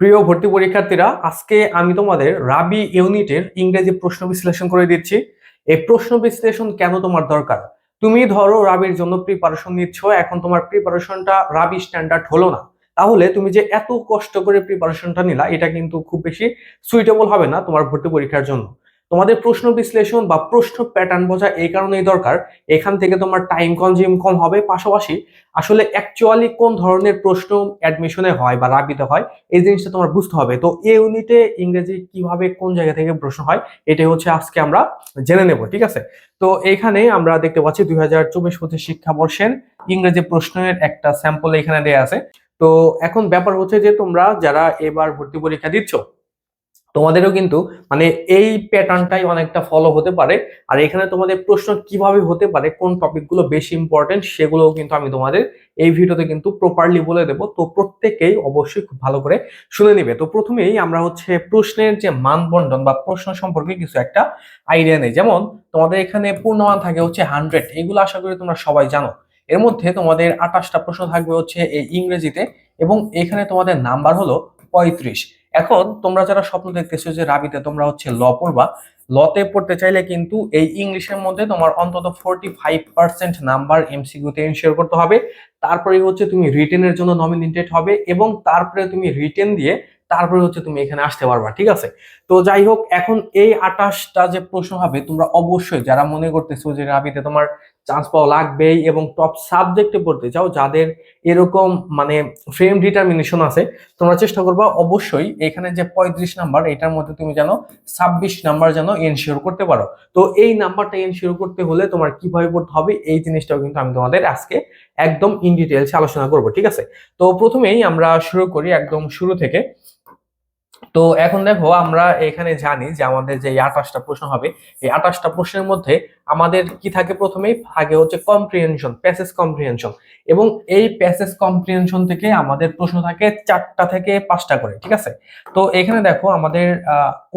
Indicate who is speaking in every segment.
Speaker 1: প্রিয় ভর্তি পরীক্ষার্থীরা, আজকে আমি তোমাদের রাবি ইউনিটের ইংরেজি প্রশ্ন বিশ্লেষণ করে দিচ্ছি। এই প্রশ্ন বিশ্লেষণ কেন তোমার দরকার? তুমি ধরো রাবির জন্য প্রিপারেশন নিচ্ছ, এখন তোমার প্রিপারেশনটা রাবি স্ট্যান্ডার্ড হলো না। তাহলে তুমি যে এত কষ্ট করে প্রিপারেশনটা নিলা, এটা কিন্তু খুব বেশি সুইটেবল হবে না তোমার ভর্তি পরীক্ষার জন্য। তোমাদের প্রশ্ন বিশ্লেষণ বা প্রশ্ন প্যাটার্ন বোঝা এই কারণেই দরকার। এখান থেকে তোমার টাইম কনজিউম কম হবে। পাশাপাশি আসলে অ্যাকচুয়ালি কোন ধরনের প্রশ্ন অ্যাডমিশনে হয় বা রাবিতে হয়, এই জিনিসটা তোমার বুঝতে হবে। তো এই ইউনিটে ইংরেজি কীভাবে কোন জায়গা থেকে প্রশ্ন হয়, এটাই হচ্ছে আজকে আমরা জেনে নেব, ঠিক আছে? তো এখানে আমরা দেখতে পাচ্ছি দুই হাজার চব্বিশ পঁচিশ শিক্ষাবর্ষের ইংরেজি প্রশ্নের একটা স্যাম্পল এখানে দেওয়া আছে। তো এখন ব্যাপার হচ্ছে যে তোমরা যারা এবার ভর্তি পরীক্ষা দিচ্ছ তোমাদেরও কিন্তু মানে এই প্যাটার্নটাই অনেকটা ফলো হতে পারে। আর এখানে তোমাদের প্রশ্ন কীভাবে হতে পারে, কোন টপিকগুলো বেশি ইম্পর্টেন্ট সেগুলোও কিন্তু আমি তোমাদের এই ভিডিওতে কিন্তু প্রপারলি বলে দেব। তো প্রত্যেকেই অবশ্যই খুব ভালো করে শুনে নিবে। তো প্রথমেই আমরা হচ্ছে প্রশ্নের যে মানবন্টন বা প্রশ্ন সম্পর্কে কিছু একটা আইডিয়া নেই। যেমন তোমাদের এখানে পূর্ণমান থাকে হচ্ছে হান্ড্রেড এগুলো আশা করি তোমরা সবাই জানো। এর মধ্যে তোমাদের আঠাশটা প্রশ্ন থাকবে হচ্ছে এই ইংরেজিতে এবং এখানে তোমাদের নাম্বার হলো পঁয়ত্রিশ। এখন তোমরা যারা স্বপ্ন দেখতেছো যে রাবিতে তোমরা হচ্ছে ল পড়বা, লতে পড়তে চাইলে কিন্তু এই ইংলিশের মধ্যে তোমার অন্তত ফোরটি ফাইভ পার্সেন্ট নাম্বার এমসিকিউতে এনশিওর করতে হবে। তারপরে হচ্ছে তুমি রিটেনের জন্য নমিনেটেড হবে এবং তারপরে তুমি রিটেন দিয়ে তারপরে হচ্ছে তুমি এখানে আসতে পারবা, ঠিক আছে? তো যাই হোক, এখন এই আঠাশটা যে প্রশ্ন হবে, তোমরা অবশ্যই যারা মনে করতেছো যে রাবিতে তোমার চান্স পাওয়া লাগবেই এবং টপ সাবজেক্টে পড়তে চাও যাদের এরকম মানে ফ্রেম ডিটারমিনেশন আছে, তোমরা চেষ্টা করবা অবশ্যই এখানে যে পঁয়ত্রিশ নাম্বার এটার মধ্যে তুমি যেন ছাব্বিশ নাম্বার যেন এনশিওর করতে পারো। তো এই নাম্বারটা এনশিওর করতে হলে তোমার কীভাবে পড়তে হবে, এই জিনিসটাও কিন্তু আমি তোমাদের আজকে একদম ইন ডিটেলস আলোচনা করব, ঠিক আছে? তো প্রথমেই আমরা শুরু করি একদম শুরু থেকে। তো এখন দেখো আমরা এখানে জানি যে আমাদের যে আঠাশটা প্রশ্ন হবে, এই আঠাশটা প্রশ্নের মধ্যে আমাদের কি থাকে প্রথমেই? থাকে হচ্ছে কম্প্রিহেনশন প্যাসেজ কম্প্রিহেনশন এবং এই প্যাসেজ কম্প্রিহেনশন থেকে আমাদের প্রশ্ন থাকে চারটা থেকে পাঁচটা করে, ঠিক আছে? তো এখানে দেখো আমাদের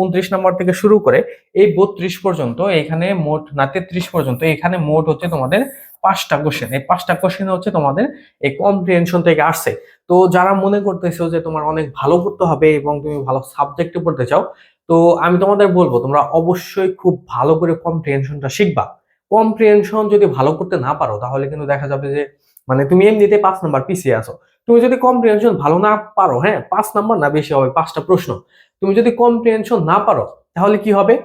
Speaker 1: উনত্রিশ নম্বর থেকে শুরু করে এই বত্রিশ পর্যন্ত, এখানে মোট না তেত্রিশ পর্যন্ত, এখানে মোট হচ্ছে তোমাদের পাঁচটা কোশ্চেন এই পাঁচটা কোশ্চেন হচ্ছে তোমাদের এই কম্প্রিহেনশন থেকে আসছে। তো যারা মনে করতেছো যে তোমার অনেক ভালো করতে হবে এবং তুমি ভালো সাবজেক্টে পড়তে চাও, তো আমি তোমাদের বলব, তোমরা অবশ্যই খুব ভালো করে কম্প্রিহেনশনটা শিখবা। কম্প্রিহেনশন যদি ভালো করতে না পারো, তাহলে কিন্তু দেখা যাবে যে মানে তুমি এমনিতে পাঁচ নাম্বার পিছিয়ে আসো তুমি যদি কম্প্রিহেনশন ভালো না পারো হ্যাঁ পাঁচ নাম্বার না বেশি হবে, পাঁচটা প্রশ্ন। তুমি যদি কম্প্রিহেনশন না পারো, তাহলে কি হবে?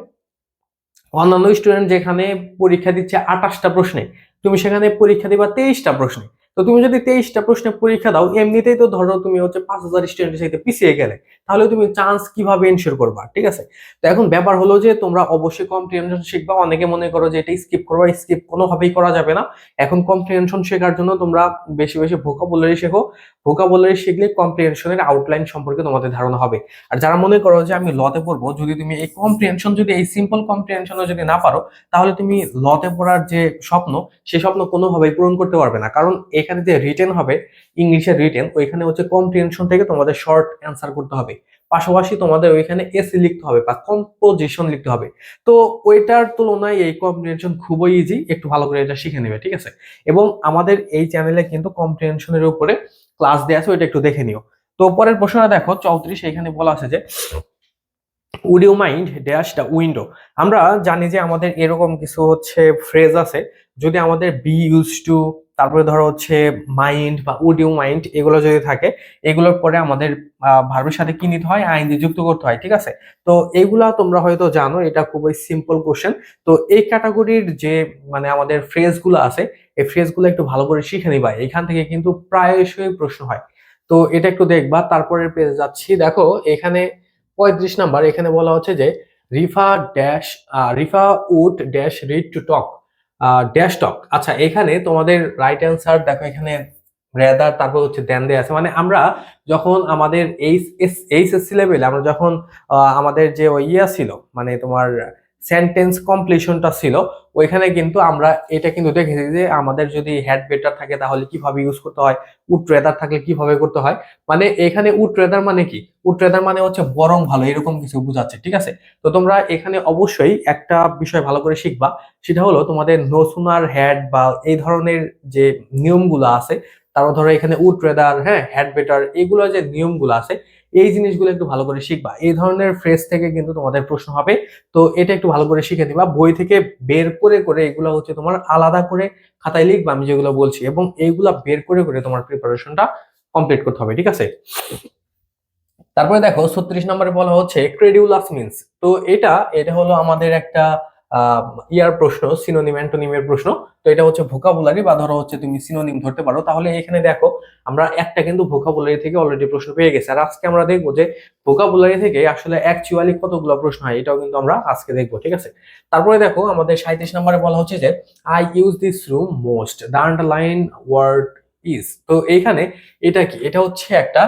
Speaker 1: অন্যান্য স্টুডেন্ট যেখানে পরীক্ষা দিচ্ছে আঠাশটা প্রশ্নে তুমি সেখানে পরীক্ষা দিবা তেইশটা প্রশ্নে। তো তুমি যদি তেইশটা প্রশ্নে পরীক্ষা দাও, এমনিতেই তো ধরো তুমি হচ্ছে পাঁচ হাজার স্টুডেন্টের সাথে পিছিয়ে গেলে। তাহলে তুমি চান্স কীভাবে এনশিওর করবা? ঠিক আছে? তো এখন ব্যাপার হলো যে, তোমরা অবশ্যই কম্প্রিহেনশন শিখবা। অনেকে মনে করো যে এটা স্কিপ করবা স্কিপ কোনোভাবেই করা যাবে না। এখন কম্প্রিহেনশন শেখার জন্য তোমরা বেশি বেশি ভোকাবুলারি শেখো। ভোকাবুলারি শিখলে কম্প্রিহেনশনের আউটলাইন সম্পর্কে তোমাদের ধারণা হবে। আর যারা মনে করো যে, আমি লতে পড়ব, যদি তুমি এই কম্প্রিহেনশন যদি এই সিম্পল কম্প্রিহেনশনও যদি না পারো, তাহলে তুমি লতে পড়ার যে স্বপ্ন সেই স্বপ্ন কোনোভাবেই পূরণ করতে পারবে না। কারণ এখানে যে রিটেন হবে ইংলিশের রিটেন ওইখানে হচ্ছে কম্প্রিহেনশন থেকে তোমাদের শর্ট অ্যান্সার করতে হবে। পাশাপাশি তোমাদের ওইখানে এসি লিখতে হবে বা কম্পোজিশন লিখতে হবে। তো ওইটার তুলনায় এই কম্প্রিহেনশন খুবই ইজি একটু ভালো করে এটা শিখে নেবে, ঠিক আছে? এবং আমাদের এই চ্যানেলে কিন্তু কম্প্রিহেনশনের উপরে ক্লাস দেওয়া আছে, ওইটা একটু দেখে নিও। তো পরের প্রশ্নটা দেখো, চৌত্রিশ, এখানে বলা আছে যে would you mind dash the window আমরা জানি যে আমাদের এরকম কিছু হচ্ছে ফ্রেজ আছে, যদি আমাদের বি ইউজ টু তারপরে ধরো হচ্ছে মাইন্ড বা উড ইউ মাইন্ড এগুলো যদি থাকে, এগুলোর পরে আমাদের ভার্বের সাথে কি নিতে হয়? আইন যুক্ত করতে হয়, ঠিক আছে? তো এইগুলা তোমরা হয়তো জানো, এটা খুবই সিম্পল কোশ্চেন তো এই ক্যাটাগরির যে মানে আমাদের ফ্রেজগুলো আছে, এই ফ্রেজগুলো একটু ভালো করে শিখে নিবা। এখান থেকে কিন্তু প্রায়শই প্রশ্ন হয়। তো এটা একটু দেখবা, তারপরের পেজে যাচ্ছি। দেখো, এখানে পঁয়ত্রিশ নাম্বার, এখানে বলা হচ্ছে যে, refer dash refer would dash read to talk dash talk আচ্ছা এখানে তোমাদের রাইট অ্যান্সার দেখো এখানে রেদার তারপর হচ্ছে দেন দেয়া আছে। মানে আমরা যখন আমাদের এইচ এস এইচ এস লেভেলে আমরা যখন আমাদের যে ইয়া ছিল মানে তোমার সেন্টেন্স কমপ্লিশনটা ছিল, ওইখানে কিন্তু আমরা এটা কিন্তু দেখেছি যে আমাদের যদি হেড বেটার থাকে তাহলে কীভাবে ইউজ করতে হয় উড ট্রেদার থাকলে কীভাবে করতে হয় মানে এখানে উড ট্রেদার মানে কি? উড ট্রেদার মানে হচ্ছে বরং ভালো, এরকম কিছু বোঝাচ্ছে, ঠিক আছে? তো তোমরা এখানে অবশ্যই একটা বিষয় ভালো করে শিখবা, সেটা হলো তোমাদের নো সুনার হেড বা এই ধরনের যে নিয়মগুলো আছে তারপর ধরো এখানে উড ট্রেদার হ্যাঁ হেড বেটার এগুলো যে নিয়মগুলো আছে এই জিনিসগুলো একটু ভালো করে শিখবা। এই ধরনের ফ্রেজ থেকে কিন্তু তোমাদের প্রশ্ন হবে, তো এটা একটু ভালো করে শিখে দিবা বই থেকে বের করে করে এগুলো হচ্ছে তোমার আলাদা করে খাতায় লিখবা আমি যেগুলো বলছি এবং এইগুলা বের করে করে তোমার প্রিপারেশনটা কমপ্লিট করতে হবে, ঠিক আছে? তারপরে দেখো ছত্রিশ নম্বরে বলা হচ্ছে ক্রেডিউলাস মিনস তো এটা এটা হলো আমাদের একটা ইয়ার প্রশ্ন সিনোনিম অ্যান্টোনিমের প্রশ্ন। তো এটা হচ্ছে ভোকাবুলারি বা ধরো হচ্ছে তুমি সিনোনিম ধরতে পারো। তাহলে এখানে দেখো, আমরা একটা কিন্তু ভোকাবুলারি থেকে অলরেডি প্রশ্ন পেয়ে গেছি। আর আজকে আমরা দেখব যে ভোকাবুলারি থেকে আসলে অ্যাকচুয়ালি কতগুলো প্রশ্ন হয়, এটাও কিন্তু আমরা আজকে দেখব, ঠিক আছে? তারপরে দেখো, আমাদের সাঁত্রিশ নম্বরে বলা হচ্ছে যে I use this room most the underline word is তো এইখানে এটা কি? এটা হচ্ছে একটা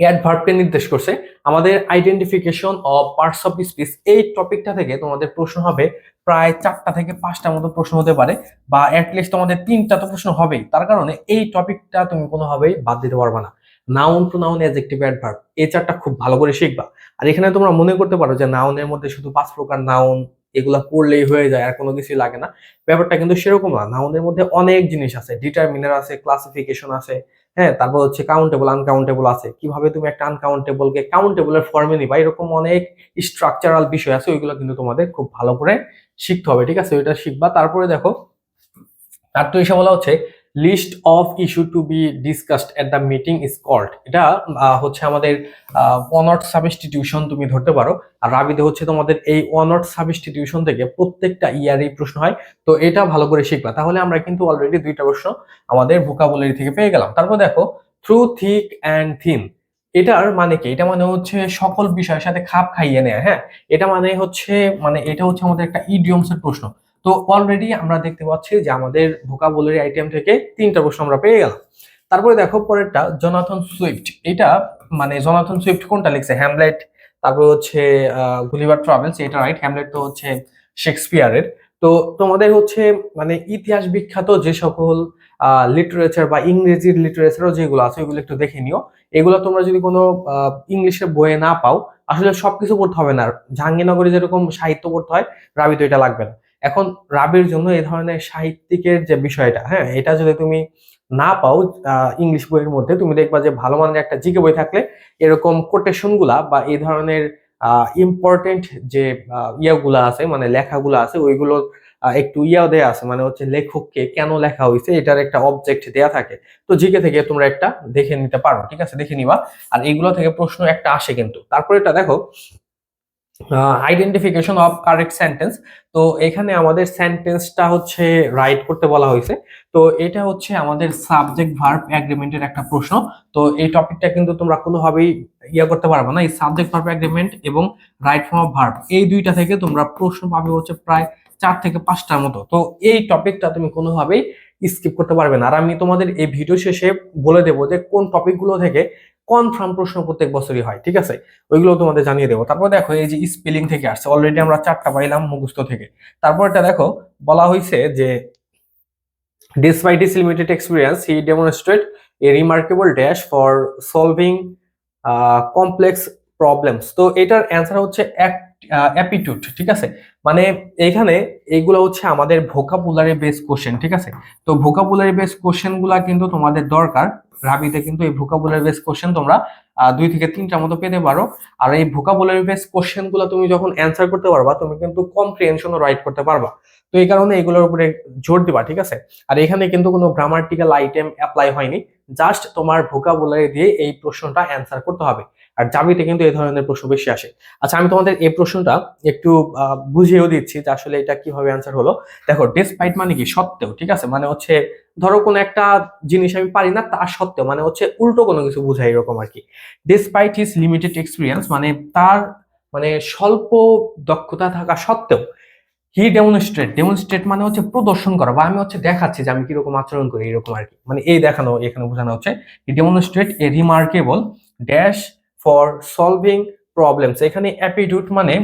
Speaker 1: অ্যাডভার্বকে নির্দেশ করছে। আমাদের identification of parts of speech এই টপিকটা থেকে তোমাদের প্রশ্ন হবে প্রায় চারটা থেকে পাঁচটা মতো প্রশ্ন হতে পারে বা অ্যাটলিস্ট তোমাদের তিনটা তো প্রশ্ন হবেই। তার কারণে এই টপিকটা তুমি কোনোভাবেই বাদ দিতে পারবে না। Noun to noun adjective adverb এই চারটা খুব ভালো করে শিখবা। আর এখানে তোমরা মনে করতে পারো যে নাউনের মধ্যে শুধু পাঁচ প্রকার নাউন এগুলা পড়লেই হয়ে যায়, আর কোনো কিছুই লাগে না। ব্যাপারটা কিন্তু সেরকম না। নাউনের মধ্যে অনেক জিনিস আছে ডিটারমিনার আছে ক্লাসিফিকেশন আছে হ্যাঁ তারপর হচ্ছে কাউন্টেবল আনকাউন্টেবল আছে। কীভাবে তুমি একটা আনকাউন্টেবলকে কাউন্টেবলের ফর্মে নিবা? এরকম অনেক স্ট্রাকচারাল বিষয় আছে, ওইগুলো কিন্তু তোমাদের খুব ভালো করে শিখতে হবে, ঠিক আছে? ওইটা শিখবা। তারপরে দেখো, আর তো এসে বলা হচ্ছে list of issue to be discussed at the meeting is called এটা হচ্ছে আমাদের ওয়ানট সাবস্টিটিউশন তুমি ধরতে পারো। আর রাবিতে হচ্ছে তোমাদের এই ওয়ানট সাবস্টিটিউশন থেকে প্রত্যেকটা ইয়ারই প্রশ্ন হয়। তো এটা ভালো করে শিখবা। তাহলে আমরা কিন্তু অলরেডি দুইটা প্রশ্ন আমাদের ভোকাবুলারি থেকে পেয়ে গেলাম। তারপর দেখো থ্রু থিক অ্যান্ড থিন এটার মানে কি? এটা মানে হচ্ছে সকল বিষয়ের সাথে খাপ খাইয়ে নেয় হ্যাঁ? এটা মানে হচ্ছে মানে এটা হচ্ছে আমাদের একটা ইডিয়মস এর প্রশ্ন। তো অলরেডি আমরা দেখতে পাচ্ছি যে আমাদের ভোকাবুলারি আইটেম থেকে তিনটা প্রশ্ন আমরা পেয়ে গেলাম। তারপরে দেখো পরেরটা জনাথন সুইফট এটা মানে জনাথন সুইফট কোনটা লিখছে? হ্যামলেট তারপরে হচ্ছে গুলিভার ট্রাভেলস এটা রাইট হ্যামলেট তো হচ্ছে শেক্সপিয়ারের তো তোমাদের হচ্ছে মানে ইতিহাস বিখ্যাত যে সকল লিটারেচার বা ইংরেজির লিটারেচারও যেগুলো আছে, ওইগুলো একটু দেখে নিও। এগুলো তোমরা যদি কোনো ইংলিশের বইয়ে না পাও, আসলে সবকিছু পড়তে হবে না। জাহাঙ্গীরনগরে যেরকম সাহিত্য পড়তে হয়, রাবি তো এটা লাগবে না। এখন রাবির জন্য এই ধরনের সাহিত্যিকের যে বিষয়টা হ্যাঁ এটা যদি তুমি না পাও ইংলিশ বইয়ের মধ্যে, তুমি দেখবা যে ভালো মানের একটা জিকে বই থাকলে এরকম কোটেশনগুলা বা এই ধরনের ইম্পর্টেন্ট যে ইয়াগুলা আছে মানে লেখাগুলো আছে, ওইগুলো একটু ইয়াও দেয়া আছে মানে হচ্ছে লেখককে কেন লেখা হয়েছে এটার একটা অবজেক্ট দেয়া থাকে। তো জিকে থেকে তোমরা একটা দেখে নিতে পারো, ঠিক আছে? দেখে নিবা। আর এইগুলো থেকে প্রশ্ন একটা আসে কিন্তু। তারপরে এটা দেখো আইডেন্টিফিকেশন অফ কারেক্ট সেন্টেন্স তো এখানে আমাদের সেন্টেন্সটা হচ্ছে রাইট করতে বলা হয়েছে। তো এটা হচ্ছে আমাদের সাবজেক্ট ভার্ব অ্যাগ্রিমেন্টের একটা প্রশ্ন। তো এই টপিকটা কিন্তু তোমরা কোনোভাবেই ইয়া করতে পারবে না। এই সাবজেক্ট ভার্ব অ্যাগ্রিমেন্ট এবং রাইট ফর্ম অফ ভার্ব এই দুইটা থেকে তোমরা প্রশ্ন পাবে হচ্ছে প্রায় চার থেকে পাঁচটার মতো। তো এই টপিকটা তুমি কোনোভাবেই স্কিপ করতে পারবে না। আর আমি তোমাদের এই ভিডিও শেষে বলে দেবো যে কোন টপিকগুলো থেকে কনফার্ম প্রশ্ন প্রত্যেক বছরই হয়, ঠিক আছে? ওইগুলো তোমাদের জানিয়ে দেবো। তারপর দেখো, এই যে স্পেলিং থেকে আসছে অলরেডি আমরা চারটা পাইলাম মুখস্থ থেকে। তারপর এটা দেখো, বলা হয়েছে যে despite his limited experience he demonstrate a remarkable dash for solving complex problems তো এটার অ্যান্সার হচ্ছে অ্যাপিটিউড ঠিক আছে? মানে এখানে এইগুলো হচ্ছে আমাদের ভোকাবুলারি বেস কোশ্চেন ঠিক আছে? তো ভোকাবুলারি বেস কোশ্চেনগুলা কিন্তু তোমাদের দরকার। রাবিতে কিন্তু এই ভোকাবুলারি বেস কোশ্চেন তোমরা দুই থেকে তিনটা মতো পেতে পারো। আর এই ভোকাবুলারি বেস কোশ্চেনগুলো তুমি যখন অ্যান্সার করতে পারবা, তুমি কিন্তু কম্প্রিহেনশনও রাইট করতে পারবা। তো এই কারণে এগুলোর উপরে জোর দিবা, ঠিক আছে? আর এখানে কিন্তু কোনো গ্রামার্টিক্যাল আইটেম অ্যাপ্লাই হয়নি। জাস্ট তোমার ভোকাবুলারি দিয়ে এই প্রশ্নটা অ্যান্সার করতে হবে। আর জাবিতে কিন্তু এই ধরনের প্রশ্ন বেশি আসে। আচ্ছা আমি তোমাদের এই প্রশ্নটা একটু বুঝিয়েও দিচ্ছি যে আসলে এটা কীভাবে অ্যান্সার হলো। দেখো ডেসপাইট মানে কি সত্ত্বেও, ঠিক আছে? মানে হচ্ছে, ধরো কোনো একটা জিনিস আমি পারি না তা সত্ত্বেও মানে হচ্ছে উল্টো কোনো কিছু বোঝায় এরকম আর কি। ডেসপাইট হিজ লিমিটেড এক্সপিরিয়েন্স মানে তার মানে স্বল্প দক্ষতা থাকা সত্ত্বেও হি ডেমনস্ট্রেট ডেমনস্ট্রেট মানে হচ্ছে প্রদর্শন করা বা আমি হচ্ছে দেখাচ্ছি যে আমি কীরকম আচরণ করি, এরকম আর কি। মানে এই দেখানো, এখানে বোঝানো হচ্ছে he demonstrate a remarkable dash for solving problems এখানে অ্যাপিটিউড মানে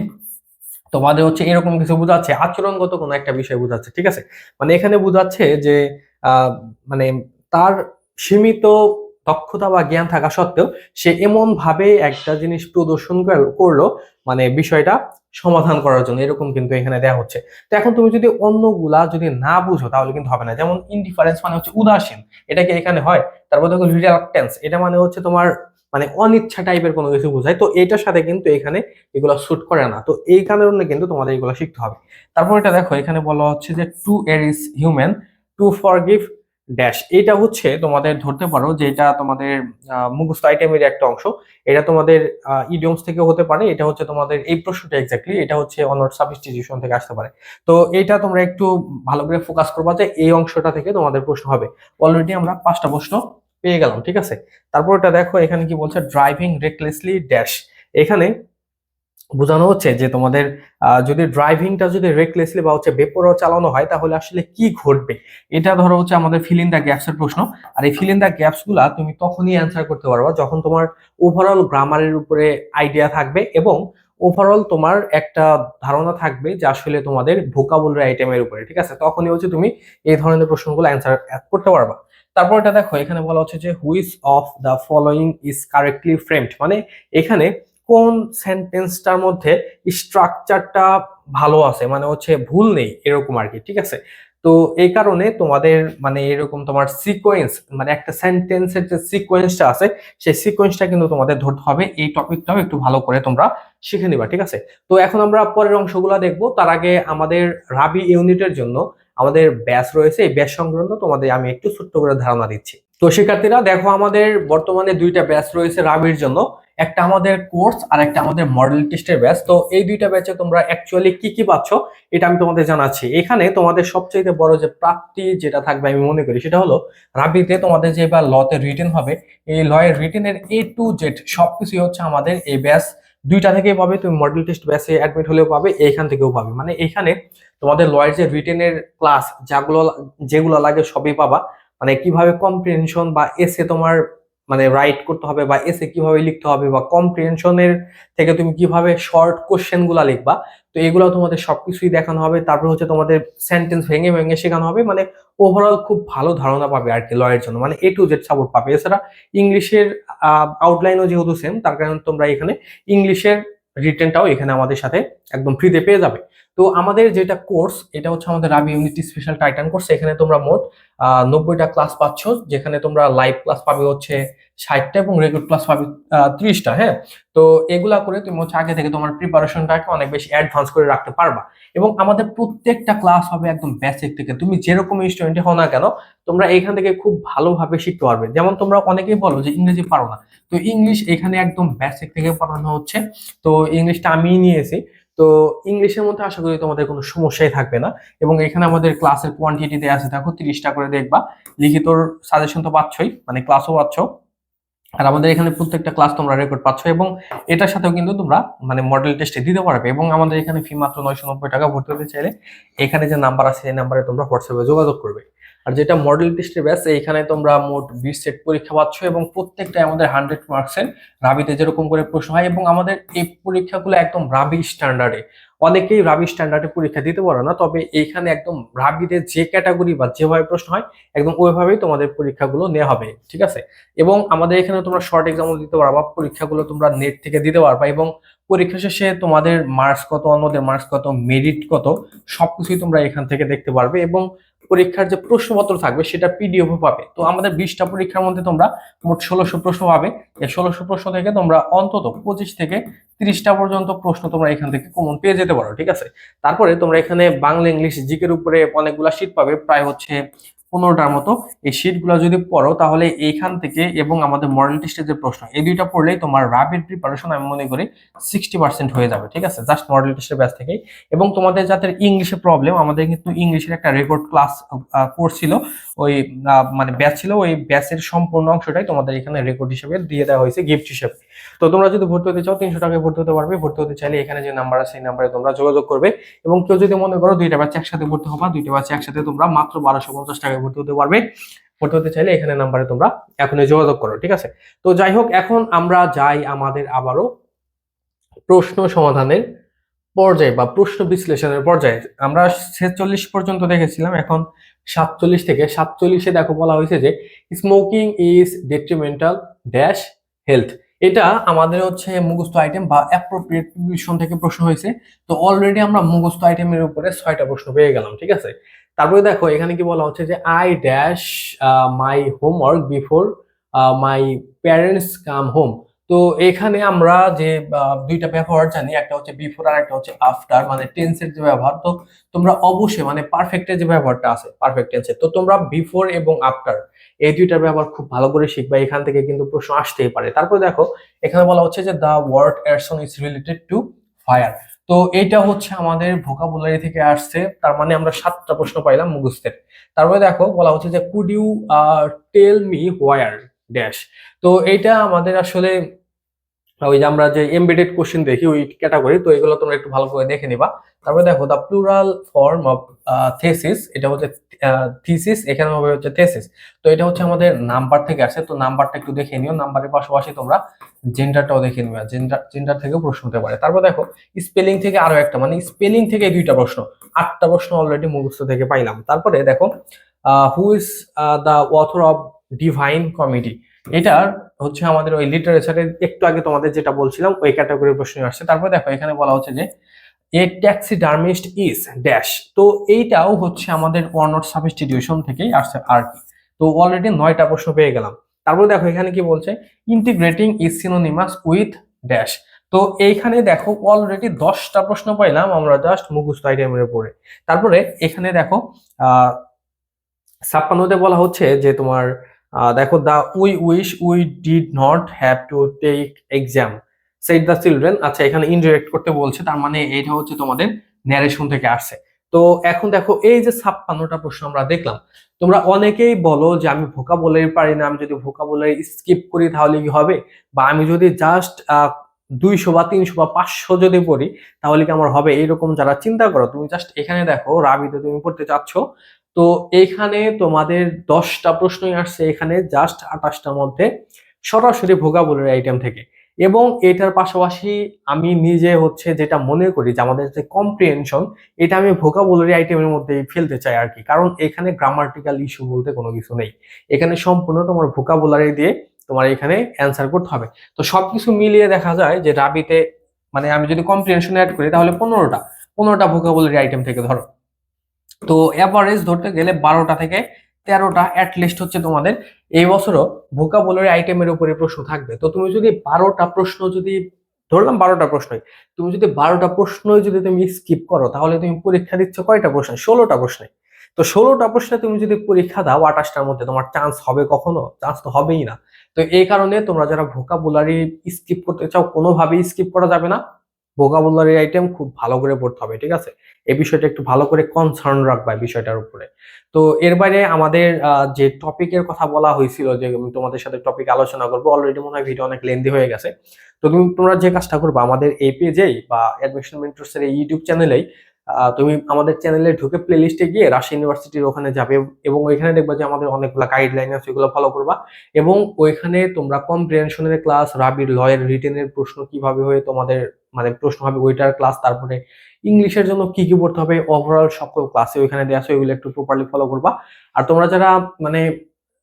Speaker 1: তোমাদের হচ্ছে এরকম কিছু বোঝাচ্ছে, আচরণগত কোনো একটা বিষয় বোঝাচ্ছে, ঠিক আছে? মানে এখানে বোঝাচ্ছে যে মানে তার সীমিত দক্ষতা বা জ্ঞান থাকা সত্ত্বেও সে এমন ভাবে একটা জিনিস প্রদর্শন করল মানে বিষয়টা সমাধান করার জন্য, এরকম কিন্তু এখানে দেওয়া হচ্ছে। তো এখন তুমি যদি অন্যগুলা যদি না বুঝো, তাহলে কিন্তু হবে না। যেমন ইনডিফারেন্স মানে হচ্ছে উদাসীন, এটা কি এখানে হয়? তারপর দেখো রিলাক্টেন্স এটা মানে হচ্ছে তোমার মানে অনিচ্ছা টাইপের কোনো কিছু বোঝায়। তো এটার সাথে কিন্তু এখানে এগুলো শুট করে না। তো এই কারণে কিন্তু তোমাদের এগুলো শিখতে হবে। তারপর এটা দেখো, এখানে বলা হচ্ছে যে to err is human to forgive dash এটা হচ্ছে তোমাদের ধরতে পারো যে এটা তোমাদের মুখস্থ আইটেমের একটা অংশ। এটা তোমাদের ইডিয়মস থেকে হতে পারে। এটা হচ্ছে তোমাদের এই প্রশ্নটা এক্স্যাক্টলি এটা হচ্ছে অনার্স সাবস্টিটিউশন থেকে আসতে পারে। তো এটা তোমরা একটু ভালো করে ফোকাস করবা যে এই অংশটা থেকে তোমাদের প্রশ্ন হবে। অলরেডি আমরা পাঁচটা প্রশ্ন পেয়ে গেলাম, ঠিক আছে? তারপর এটা দেখো, এখানে কি বলছে ড্রাইভিং রেকলেসলি ড্যাশ এখানে বোঝানো হচ্ছে যে তোমাদের যদি ড্রাইভিংটা যদি রেকলেসলি বা হচ্ছে বেপরোয়া চালানো হয়, তাহলে আসলে কি ঘটবে? এটা ধরো হচ্ছে আমাদের ফিল ইন দ্য গ্যাপস এর প্রশ্ন। আর এই ফিল ইন দ্য গ্যাপসগুলা তুমি তখনই অ্যান্সার করতে পারবা যখন তোমার ওভারঅল গ্রামারের উপরে আইডিয়া থাকবে এবং ওভারঅল তোমার একটা ধারণা থাকবে যে আসলে তোমাদের ভোকাবুলারি আইটেমের উপরে, ঠিক আছে? তখনই হচ্ছে তুমি এই ধরনের প্রশ্নগুলো অ্যান্সার করতে পারবা। তারপর এটা দেখো, এখানে বলা হচ্ছে যে which of the following is correctly framed মানে এখানে কোন সেন্টেন্সটার মধ্যে স্ট্রাকচারটা ভালো আছে মানে হচ্ছে ভুল নেই, এরকম আর কি, ঠিক আছে? তো এই কারণে তোমাদের মানে এরকম তোমার সিকোয়েন্স মানে একটা সেন্টেন্সের যে সিকোয়েন্সটা আছে, সেই সিকোয়েন্সটা কিন্তু তোমাদের ধরতে হবে, এই টপিকটাও একটু ভালো করে তোমরা শিখে নিবা, ঠিক আছে? তো এখন আমরা পরের অংশগুলো দেখব, তার আগে আমাদের রাবি ইউনিটের জন্য আমাদের ব্যাস রয়েছে, এই ব্যাস সংক্রান্ত তোমাদের আমি একটু ছোট্ট করে ধারণা দিচ্ছি। তো শিক্ষার্থীরা, দেখো আমাদের বর্তমানে দুইটা ব্যাচ রয়েছে রাবির জন্য। একটা আমাদের কোর্স আর একটা আমাদের মডেল টেস্টের ব্যাচ তো এই দুইটা ব্যাচে তোমরা অ্যাকচুয়ালি কি কি পাচ্ছ, এটা আমি তোমাদের জানাচ্ছি। এখানে তোমাদের সবচেয়ে বড় যে প্রাপ্তি যেটা থাকবে আমি মনে করি, সেটা হলো রাবিতে তোমাদের যে এবার লতে রিটেন হবে, এই লয়ের রিটেনের এ টু জেড সবকিছুই হচ্ছে আমাদের এই ব্যাচ দুইটা থেকেই পাবে, তুমি মডেল টেস্ট ব্যাচে অ্যাডমিট হলেও পাবে, এইখান থেকেও পাবে। মানে এখানে তোমাদের লয়ের যে রিটেনের ক্লাস যাগুলো, যেগুলো লাগে সবই পাবা। মানে কীভাবে কম্প্রিহেনশন বা এসে তোমার মানে রাইট করতে হবে বা এসে কীভাবে লিখতে হবে বা কম্প্রিহেনশনের থেকে তুমি কীভাবে শর্ট কোশ্চেনগুলা লিখবা, তো এগুলো তোমাদের সবকিছুই দেখানো হবে। তারপর হচ্ছে তোমাদের সেন্টেন্স ভেঙে ভেঙে শেখানো হবে মানে ওভারঅল খুব ভালো ধারণা পাবে আর কি লয়ের জন্য মানে এ টু জেড সাপোর্ট পাবে। এছাড়া ইংলিশের আউটলাইনও যেহেতু সেম তার কারণে তোমরা এখানে ইংলিশের রিটেনটাও এখানে আমাদের সাথে একদম ফ্রিতে পেয়ে যাবে। তো আমাদের যেটা কোর্স, এটা হচ্ছে আমাদের রাবি ইউনিটি স্পেশাল টাইটান কোর্স, এখানে তোমরা মোট নব্বইটা ক্লাস পাচ্ছ, যেখানে তোমরা লাইভ ক্লাস পাবে হচ্ছে ষাটটা এবং রেগুলার ক্লাস পাবে ত্রিশটা হ্যাঁ? তো এগুলা করে তুমি হচ্ছে আগে থেকে তোমার প্রিপারেশনটাকে অনেক বেশি অ্যাডভান্স করে রাখতে পারবা। এবং আমাদের প্রত্যেকটা ক্লাস হবে একদম বেসিক থেকে। তুমি যেরকম স্টুডেন্ট হও না কেন, তোমরা এখান থেকে খুব ভালোভাবে শিখতে পারবে। যেমন তোমরা অনেকেই বলো যে ইংরেজি পারো না। তো ইংলিশ এখানে একদম বেসিক থেকে পড়ানো হচ্ছে। তো ইংলিশটা আমি নিয়েছি। তো ইংলিশের মধ্যে আশা করি তোমাদের কোনো সমস্যাই থাকবে না। এবং এখানে আমাদের ক্লাসের কোয়ান্টিটি দেওয়া আছে, দেখো, তিরিশটা করে দেখবা। লিখিতর সাজেশন তো পাচ্ছই মানে ক্লাসও পাচ্ছ। আর আমাদের এখানে প্রত্যেকটা ক্লাস তোমরা রেকর্ড পাচ্ছ এবং এটার সাথেও কিন্তু তোমরা মানে মডেল টেস্টে দিতে পারবে। এবং আমাদের এখানে ফি মাত্র নয়শো নব্বই টাকা ভর্তি হতে চাইলে এখানে যে নাম্বার আছে সেই নাম্বারে তোমরা হোয়াটসঅ্যাপে যোগাযোগ করবে। আর যেটা মডেল টেস্টের ব্যাস এইখানে তোমরা মোট বিশ সেট পরীক্ষা পাচ্ছ এবং প্রত্যেকটাই আমাদের হান্ড্রেড মার্কসের রাবিতে যেরকম করে প্রশ্ন হয় এবং আমাদের এই পরীক্ষাগুলো একদম রাবি স্ট্যান্ডার্ডে অনেকেই রাবি স্ট্যান্ডার্ডে পরীক্ষা দিতে পারো না, তবে এইখানে একদম রাবিতে যে ক্যাটাগরি বা যেভাবে প্রশ্ন হয়, একদম ওইভাবেই তোমাদের পরীক্ষাগুলো নেওয়া হবে, ঠিক আছে? এবং আমাদের এখানে তোমরা শর্ট এক্সামও দিতে পারবা, পরীক্ষাগুলো তোমরা নেট থেকে দিতে পারবা এবং পরীক্ষা শেষে তোমাদের মার্কস কত, অন্যদের মার্কস কত মেরিট কত, সবকিছুই তোমরা এখান থেকে দেখতে পারবে এবং পরীক্ষার যে প্রশ্নপত্র থাকবে সেটা পিডিএফ পাবে। তো আমাদের বিশটা পরীক্ষার মধ্যে তোমরা মোট ষোলোশো প্রশ্ন পাবে। এই ষোলোশো প্রশ্ন থেকে তোমরা অন্তত পঁচিশ থেকে ত্রিশটা পর্যন্ত প্রশ্ন তোমরা এখান থেকে কমন পেয়ে যেতে পারো, ঠিক আছে? তারপরে তোমরা এখানে বাংলা, ইংলিশ, জিকের উপরে অনেকগুলা শীট পাবে। প্রায় হচ্ছে পনেরোটার মতো এই শিটগুলো যদি পড়ো, তাহলে এইখান থেকে এবং আমাদের মডেল টেস্টের যে প্রশ্ন, এই দুইটা পড়লেই তোমার র্যাপিড প্রিপারেশন আমি মনে করি সিক্সটি হয়ে যাবে, ঠিক আছে? জাস্ট মডেল টেস্টের ব্যাচ থেকেই। এবং তোমাদের যাদের ইংলিশে প্রবলেম আমাদের কিন্তু ইংলিশের একটা রেকর্ড ক্লাস কোর্স ছিল, ওই মানে ব্যাচ ছিল, ওই ব্যাচের সম্পূর্ণ অংশটাই তোমাদের এখানে রেকর্ড হিসেবে দিয়ে দেওয়া হয়েছে গিফট হিসেবে। তো তোমরা যদি ভর্তি হতে চাও, তিনশো টাকায় ভর্তি হতে পারবে। ভর্তি হতে চাইলে এখানে যে নাম্বার আছে সেই নাম্বারে তোমরা যোগাযোগ করবে। এবং কেউ যদি মনে করো দুইটা ব্যাচ একসাথে ভর্তি হবা, দুইটা ব্যাচ একসাথে তোমরা মাত্র বারোশো পঞ্চাশ টাকায় ভর্তি হতে পারবে। ভর্তি হতে চাইলে এখানে নাম্বারে তোমরা এখনই যোগাযোগ করো, ঠিক আছে? তো যাই হোক, এখন আমরা যাই আমাদের আবারও প্রশ্ন সমাধানের পর্যায়ে বা প্রশ্ন বিশ্লেষণের পর্যায়ে। আমরা ছেচল্লিশ পর্যন্ত দেখেছিলাম, এখন সাতচল্লিশ থেকে সাতচল্লিশে দেখো বলা হয়েছে যে smoking is detrimental dash health এটা আমাদের হচ্ছে মুখস্থ আইটেম বা অ্যাপ্রোপ্রিয়েট প্রিভিশন থেকে প্রশ্ন হয়েছে। তো অলরেডি আমরা মুখস্থ আইটেমের উপরে ছয়টা প্রশ্ন পেয়ে গেলাম, ঠিক আছে? তারপরে দেখো এখানে কি বলা হচ্ছে যে I dash my homework before my parents come home তো এখানে আমরা যে আহ, দুইটা ব্যবহার জানি একটা হচ্ছে বিফোর আর একটা হচ্ছে আফটার মানে টেন্সের যে ব্যবহার। তো তোমরা অবশ্যই মানে পারফেক্টের যে ব্যবহারটা আছে পারফেক্ট টেন্সের তো তোমরা বিফোর এবং আফটার এই দুইটার ব্যবহার খুব ভালো করে শিখবা এখান থেকে কিন্তু প্রশ্ন আসতেই পারে। তারপর দেখো এখানে বলা হচ্ছে যে the word arson is related to fire তো এটা হচ্ছে আমাদের ভোকাবুলারি থেকে আসছে, তার মানে আমরা সাতটা প্রশ্ন পাইলাম মুখস্থের। তারপরে দেখো, বলা হচ্ছে যে could you tell me where dash তো এটা আমাদের আসলে, ওই যে আমরা যে এমবেডেড কোশ্চেন দেখি, ওই ক্যাটাগরি তো এগুলো তোমরা একটু ভালো করে দেখে নিবা। তারপরে দেখো the plural form of thesis এটা হচ্ছে থিসিস এখানে হবে হচ্ছে থেসিস তো এটা হচ্ছে আমাদের নাম্বার থেকে আসে। তো নাম্বারটা একটু দেখে নিও। নাম্বারের পাশাপাশি তোমরা জেন্ডারটাও দেখে নিও। জেন্ডার জেন্ডার থেকেও প্রশ্ন হতে পারে। তারপর দেখো স্পেলিং থেকে আরও একটা মানে স্পেলিং থেকে দুইটা প্রশ্ন। আটটা প্রশ্ন অলরেডি মুখস্থ থেকে পাইলাম। তারপরে দেখো who is the author of divine comedy এটার হচ্ছে আমাদের ওই লিটারেচারের একটু আগে তোমাদের যেটা বলছিলাম, ওই ক্যাটাগরির প্রশ্ন আসছে। তারপর দেখো, এখানে বলা হচ্ছে যে a taxi taxidermist is dash তো এইটাও হচ্ছে আমাদের ওয়ার্নট সাবস্টিটিউশন থেকেই আসছে আর কি। তো অলরেডি নয়টা প্রশ্ন পেয়ে গেলাম। তারপর দেখো এখানে কি বলছে? Integrating is synonymous with dash তো এইখানে দেখো অলরেডি দশটা প্রশ্ন পাইলাম আমরা জাস্ট মুখস্থ আইটেমের উপরে। তারপরে এখানে দেখো ছাপ্পান্নতে বলা হচ্ছে যে তোমার দেখো the we wish we did not have to take exam. Set the children আচ্ছা এখানে ইনডিরেক্ট করতে বলছে, তার মানে এটা হচ্ছে তোমাদের ন্যারেশন থেকে আসছে। তো এখন দেখো, এই যে ছাপ্পান্নটা প্রশ্ন আমরা দেখলাম, তোমরা অনেকেই বলো যে আমি ভোকাবুলারি পারি না, আমি যদি ভোকাবুলারি স্কিপ করি তাহলে কি হবে? বা আমি যদি জাস্ট দুইশো বা তিনশো বা পাঁচশো যদি পড়ি, তাহলে কি আমার হবে? এইরকম যারা চিন্তা করো, তুমি জাস্ট এখানে দেখো, রাবিতে তুমি পড়তে চাচ্ছ, তো এখানে তোমাদের দশটা প্রশ্নই আসছে, এখানে জাস্ট আঠাশটার মধ্যে সরাসরি ভোকাবুলারি আইটেম থেকে। এবং এটার পাশাপাশি আমি নিজে হচ্ছে যেটা মনে করি যে আমাদের যে কম্প্রিহেনশন এটা আমি ভোকাবুলারি আইটেমের মধ্যে ফেলতে চাই আর কি। কারণ এখানে গ্রামাটিক্যাল ইস্যু বলতে কোনো কিছু নেই। এখানে সম্পূর্ণ তোমার ভোকাবুলারি দিয়ে তোমার এখানে অ্যান্সার করতে হবে। তো সবকিছু মিলিয়ে দেখা যায় যে রাবিতে মানে আমি যদি কম্প্রিহেনশন অ্যাড করি তাহলে পনেরোটা পনেরোটা ভোকাবুলারি আইটেম থেকে ধরো। তো অ্যাভারেজ ধরতে গেলে বারোটা থেকে তেরোটা অ্যাটলিস্ট হচ্ছে তোমাদের। এই বছরও ভোকাবুলারি আইটেমের উপরে প্রশ্ন থাকবে। তো তুমি যদি বারোটা প্রশ্ন যদি, ধরলাম বারোটা প্রশ্নই, তুমি যদি বারোটা প্রশ্নই যদি তুমি স্কিপ করো, তাহলে তুমি পরীক্ষা দিচ্ছ কয়টা প্রশ্ন? ষোলোটা প্রশ্নে। তো ষোলোটা প্রশ্নে তুমি যদি পরীক্ষা দাও আঠাশটার মধ্যে, তোমার চান্স হবে কখনো? চান্স তো হবেই না। তো এই কারণে তোমরা যারা ভোকাবুলারি স্কিপ করতে চাও, কোনোভাবেই স্কিপ করা যাবে না। ভোকাবুলারি আইটেম খুব ভালো করে পড়তে হবে, ঠিক আছে? এই বিষয়টা একটু ভালো করে কনসার্ন রাখবা বিষয়টার উপরে। তো এর বাইরে আমাদের যে টপিকের কথা বলা হয়েছিল যে তোমাদের সাথে টপিক আলোচনা করব অলরেডি মনে হয় ভিডিও অনেক লেন্দি হয়ে গেছে। তো তুমি, তোমরা যে কাজটা করবা, আমাদের এই পেজেই বা অ্যাডমিশন মেন্টরস এর ইউটিউব চ্যানেলেই তুমি আমাদের চ্যানেলে ঢুকে প্লে লিস্টে গিয়ে রাশি ইউনিভার্সিটির ওখানে যাবে এবং ওইখানে দেখবা যে আমাদের অনেকগুলো গাইডলাইন আছে ওগুলো ফলো করবা এবং ওইখানে তোমরা কম্প্রিহেনশনের ক্লাস রাবির লয়ের রিটেনের প্রশ্ন কীভাবে হয়ে তোমাদের মানে প্রশ্ন হবে ওইটার ক্লাস তারপরে ইংলিশের জন্য কি কি পড়তে হবে? ওভারঅল সকল ক্লাসে ওইখানে দেওয়া আছে, ওইগুলো একটু প্রপারলি ফলো করবা। আর তোমরা যারা মানে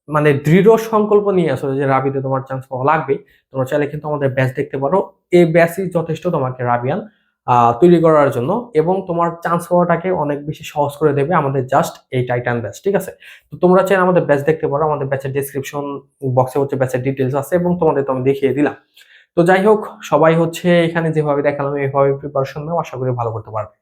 Speaker 1: মানে দৃঢ় সংকল্প নিয়ে আসো যে রাবিতে তোমার চান্স পাওয়া লাগবে, তোমরা চাইলে কিন্তু আমাদের ব্যাচ দেখতে পারো। এই ব্যাচই যথেষ্ট তোমাকে রাবিয়ান তৈরি করার জন্য এবং তোমার চান্স পাওয়াটাকে অনেক বেশি সহজ করে দেবে আমাদের জাস্ট এই টাইটান ব্যাচ ঠিক আছে? তো তোমরা চাইলে আমাদের ব্যাচ দেখতে পারো, আমাদের ব্যাচের ডিসক্রিপশন বক্সে হচ্ছে ব্যাচের ডিটেলস আছে এবং তোমাদের তো আমি দেখিয়ে দিলাম। তো যাই হোক, সবাই হচ্ছে এখানে যেভাবে দেখালাম এইভাবে প্রিপারেশন নেওয়া আশা করি ভালো করতে পারবে।